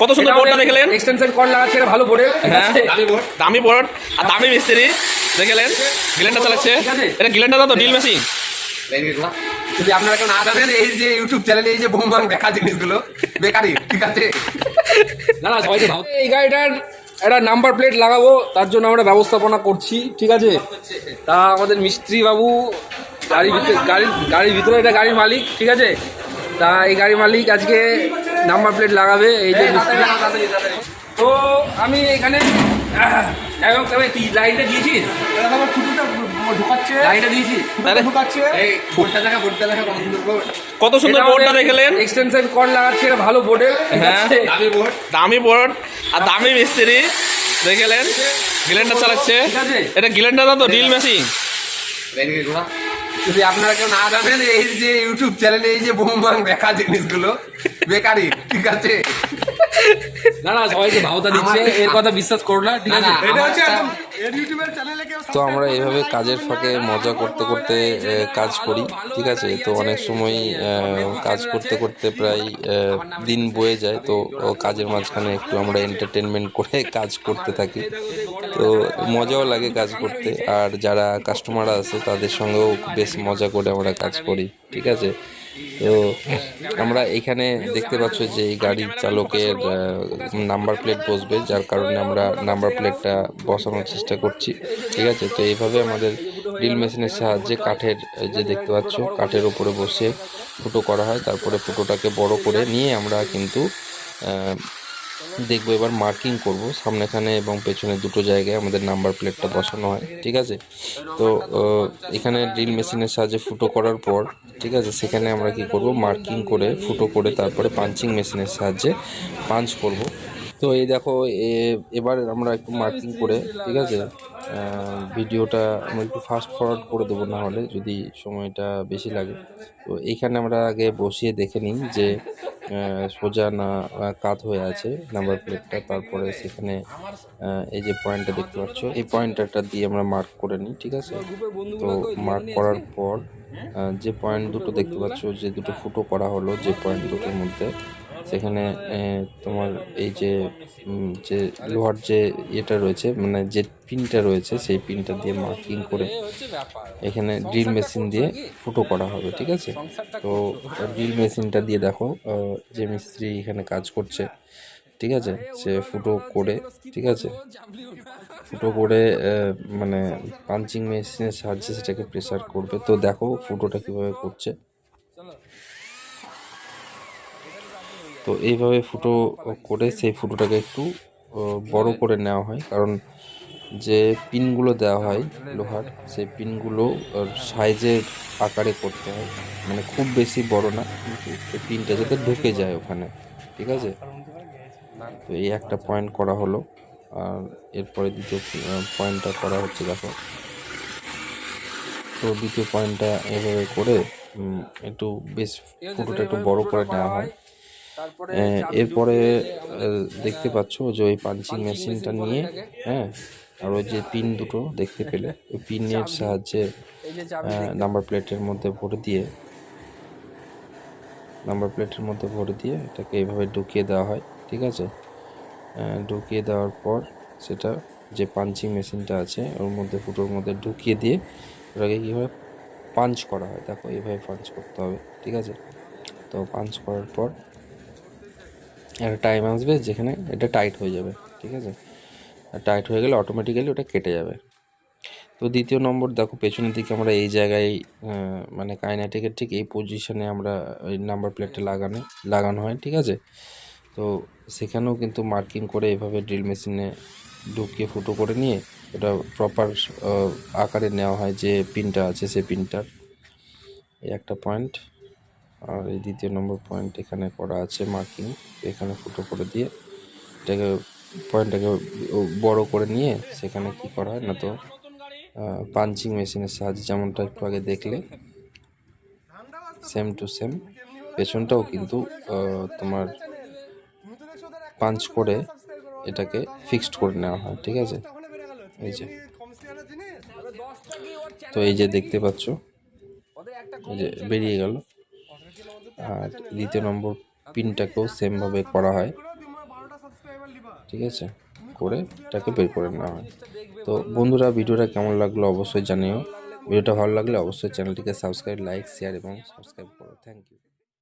কত সুন্দর বোর্ডটা দেখলেন? এক্সটেনশন কর্ড লাগাচ্ছে এটা ভালো বোর্ডে হ্যাঁ দামি বোর্ড। আর দামি মিস্ত্রি। দেখলেন? গ্লেনটা চালাচ্ছে। এটা গ্লেনটা তো ডিল মেশিন যদি আপনারা কেউ না জানেন এই যে ইউটিউব চ্যানেলে এই যে বহুমান দেখা জিনিসগুলো বেকারি ঠিক আছে? না না সবাইকে ভাব এই গাড়িটার একটা নাম্বার প্লেট লাগাবো তার জন্য আমরা ব্যবস্থাপনা করছি ঠিক আছে? তা আমাদের মিস্ত্রি বাবু গাড়ির ভিতরে গাড়ির গাড়ির ভিতরে এটা গাড়ির মালিক ঠিক আছে? তা এই গাড়ির মালিক আজকে নাম্বার প্লেট লাগাবে এই যে তো আমি এখানে আহ, তবে তুই লাইনটা দিয়েছিস? ঢুকাচ্ছে। লাইনটা দিয়েছিস? আরে, ঢুকাচ্ছে। এই বোর্ডটা দেখা বোর্ডটা দেখা কত সুন্দর বোর্ড। কত বোর্ডটা দেখলেন? এক্সটেনশন কর্ড লাগাচ্ছে এটা ভালো বোর্ডে হ্যাঁ। দামি বোর্ড। দামি বোর্ড আর দামি মিস্ত্রি। দেখলেন। গ্লেনটা চালাচ্ছে। এটা গ্লেনটা তো? ডিল মেশিন যদি আপনারা কেউ না জানেন, এই যে ইউটিউব চ্যানেলে এই যে বোমবাং দেখা জিনিসগুলো, বেকারি, ঠিক আছে? না না সবাইকে ভাওতা দিচ্ছে এর কথা বিশ্বাস করো না ঠিক আছে? এটা হচ্ছে একদম এর ইউটিউবের চ্যানেলে কেউ তো আমরা এইভাবে কাজের ফাঁকে মজা করতে করতে কাজ করি ঠিক আছে? তো অনেক সময় কাজ করতে করতে প্রায় দিন বয়ে যায় তো কাজের মাঝখানে একটু আমরা এন্টারটেনমেন্ট করে কাজ করতে থাকি। তো মজাও লাগে কাজ করতে আর যারা কাস্টমার আছে তাদের সঙ্গেও বেশ মজা করে আমরা কাজ করি ঠিক আছে? তো আমরা এখানে দেখতে পাচ্ছ যে এই গাড়ির চালকের নাম্বার প্লেট বসবে, যার কারণে আমরা নাম্বার প্লেটটা বসানোর চেষ্টা করছি। ঠিক আছে? তো এইভাবে আমাদের ড্রিল মেশিনের সাহায্যে কাঠের যে দেখতে পাচ্ছ, কাঠের ওপরে বসে ফুটো করা হয়। তারপরে ফুটোটাকে বড় করে নিয়ে আমরা কিন্তু দেখব, এবার মার্কিং করব। সামনেখানে এবং পেছনে দুটো জায়গায় আমাদের নাম্বার প্লেটটা বসানো হয়, ঠিক আছে? তো এখানে ড্রিল মেশিনের সাহায্যে ফুটো করার পর, ঠিক আছে? সেখানে আমরা কি করব? মার্কিং করে ফুটো করে তারপরে পাঞ্চিং মেশিনের সাহায্যে পাঞ্চ করব। তো এই দেখো এবার আমরা একটু মার্কিং করে, ঠিক আছে? ভিডিওটা আমরা একটু ফাস্ট ফরওয়ার্ড করে দেবো না হলে যদি সময়টা বেশি লাগে। তো এইখানে আমরা আগে বসিয়ে দেখে নিই যে সোজা না কাত হয়ে আছে নাম্বার প্লেটটা তারপরে সেখানে এই যে পয়েন্টটা দেখতে পাচ্ছ, এই পয়েন্টারটা দিয়ে আমরা মার্ক করে নিই, ঠিক আছে? তো মার্ক করার পর যে পয়েন্ট দুটো দেখতে পাচ্ছ, যে দুটো ফুটো করা হলো, যে পয়েন্ট দুটোর মধ্যে সেখানে তোমার এই যে যে লোহার যে ইয়েটা রয়েছে মানে যে পিনটা রয়েছে, সেই পিনটা দিয়ে মার্কিং করে এখানে ড্রিল মেশিন দিয়ে ফুটো করা হবে, ঠিক আছে? তো ড্রিল মেশিনটা দিয়ে দেখো যে মিস্ত্রি এখানে কাজ করছে, ঠিক আছে? সে ফুটো করে, ঠিক আছে? ফুটো করে মানে পাঞ্চিং মেশিনের সাহায্যে সেটাকে প্রেসার করবে। তো দেখো ফুটোটা কীভাবে করছে। তো এইভাবে ফুটো করে সেই ফুটোটাকে একটু বড় করে নেওয়া হয়। কারণ যে পিনগুলো দেওয়া হয় লোহার, সেই পিনগুলো সাইজের আকারে করতে হয়। মানে খুব বেশি বড় না, কিন্তু পিনটা যাতে ঢুকে যায় ওখানে, ঠিক আছে? তো এই একটা পয়েন্ট করা হলো। আর এরপরে দ্বিতীয় পয়েন্টটা করা হচ্ছে, দেখো। তো দ্বিতীয় পয়েন্টটা এভাবে করে একটু বেশ ফুটোটা একটু বড় করে নেওয়া হয়। এরপরে দেখতে পাচ্ছ যে ওই পাঞ্চিং মেশিনটা নিয়ে হ্যাঁ আর ওই যে পিন দুটো দেখতে পেলে ওই পিনের সাহায্যে নাম্বার প্লেটের মধ্যে ভরে দিয়ে নাম্বার প্লেটের মধ্যে ভরে দিয়ে এটাকে এইভাবে ঢুকিয়ে দেওয়া হয় ঠিক আছে? ঢুকিয়ে দেওয়ার পর সেটা যে পাঞ্চিং মেশিনটা আছে ওর মধ্যে ফুটোর মধ্যে ঢুকিয়ে দিয়ে ওটাকে কীভাবে পাঞ্চ করা হয় দেখো এইভাবে পাঞ্চ করতে হবে ঠিক আছে? তো পাঞ্চ করার পর একটা টাইম আসবে যেখানে এটা টাইট হয়ে যাবে, ঠিক আছে? টাইট হয়ে গেলে অটোমেটিক্যালি ওটা কেটে যাবে। তো দ্বিতীয় নম্বর, দেখো পেছনের দিকে আমরা এই জায়গায় মানে কাইনাটিকের ঠিক এই পজিশনে আমরা ওই নাম্বার প্লেটটা লাগানো লাগানো হয়, ঠিক আছে? তো সেখানেও কিন্তু মার্কিং করে এভাবে ড্রিল মেশিনে ঢুকিয়ে ফুটো করে নিয়ে এটা প্রপার আকারে নেওয়া হয় যে পিনটা আছে, সে পিনটার এই একটা পয়েন্ট আর এই দ্বিতীয় নম্বর পয়েন্ট এখানে করা আছে মার্কিং এখানে ফুটো করে দিয়ে এটাকে পয়েন্টটাকে বড় করে নিয়ে সেখানে কি করা হয় না তো পাঞ্চিং মেশিনের সাহায্যে যেমনটা একটু আগে দেখলে সেম টু সেম পেছনটাও কিন্তু তোমার পাঞ্চ করে এটাকে ফিক্সড করে নেওয়া হয়, ঠিক আছে? এই যে। তো এই যে দেখতে পাচ্ছ, এই যে বেরিয়ে গেল। আর দ্বিতীয় নম্বর পিনটাকেও সেমভাবে করা হয়। ঠিক আছে? করে এটাকে বের করে নেওয়া হয়। তো বন্ধুরা, ভিডিওটা কেমন লাগল অবশ্যই জানিও। ভিডিওটা ভালো লাগলে অবশ্যই চ্যানেলটিকে সাবস্ক্রাইব লাইক শেয়ার এবং সাবস্ক্রাইব করো। Thank you